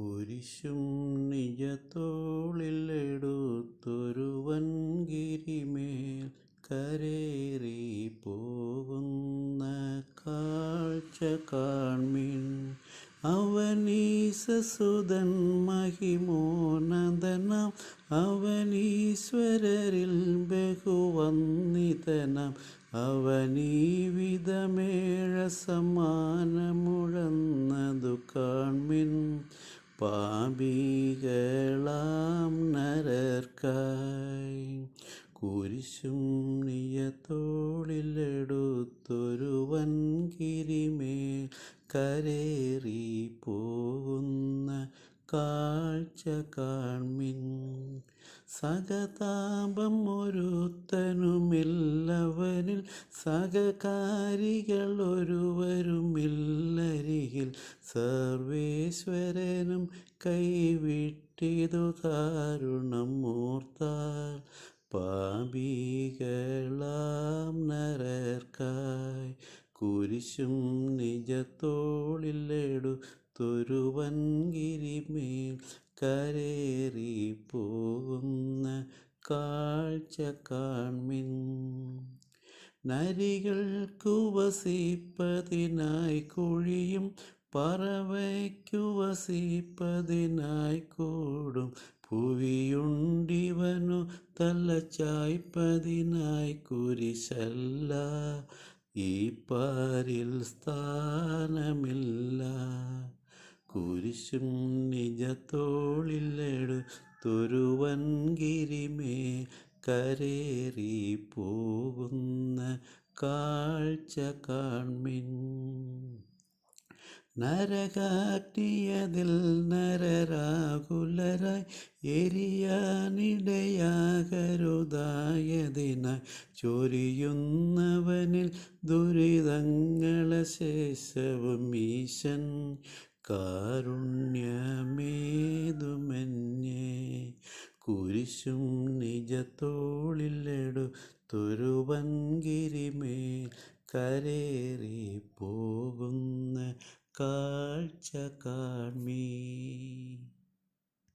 കുരിശും നിജത്തോളിലെടുത്തൊരു വൻകിരിമേൽ കരേറി പോകുന്ന കാഴ്ച കാൺമിൻ അവനീസസുതൻ മഹിമോനന്ദനം അവനീശ്വരരിൽ ബഹുവന്ദിതനം അവനീവിധമേഴ സമാനമുഴന്നതു കാൺമിൻ. പാപികളാം നരർക്കായി. കുരിശും നിയത്തോളിലെടുത്തൊരു വൻകിരിമേൽ കരേറി പോകുന്ന കാഴ്ച കാൺമിൻ സഹതാപം ഒരുത്തനുമില്ലവനിൽ സഹകാരികൾ ഒരുവരുമില്ലരികിൽ സർവേശ്വരനും കൈവിട്ടിതു കാരുണം മൂർത്താൽ പാപികളാം നരർക്കായി. കുരിശും നിജത്തോളിലെടുത്തൊരു വൻകിരിമേൽ കരേറി പോകുന്ന കാഴ്ച കാൺമിൻ. നരികൾക്കു വസിപ്പതിനായി കുഴിയും പറവയ്ക്കു വസിപ്പതിനായി കൂടും. പുവിയുണ്ടിവനു തല്ലച്ചായ്പതിനായി കുരിശല്ല. ഈ പാരിൽ സ്ഥാനമില്ല. കുരിശും നിജത്തോളിലെടുത്തൊരു ഗിരിമേ കരേറി പോകുന്ന കാഴ്ച കാൺമിൻ. നരകാറ്റിയതിൽ നരരാകുലരായി എരിയാനിടയാകരുതായതിനായി ചൊരിയുന്നവനിൽ ദുരിതങ്ങളെ ശേഷവും ഈശൻ കാരുണ്യമേതുമെന്നെ. കുരിശും നിജത്തോളിലെടുത്തൊരു വൻകിരിമേൽ കരേറി പോകുന്ന കാഴ്ച കാൺമീ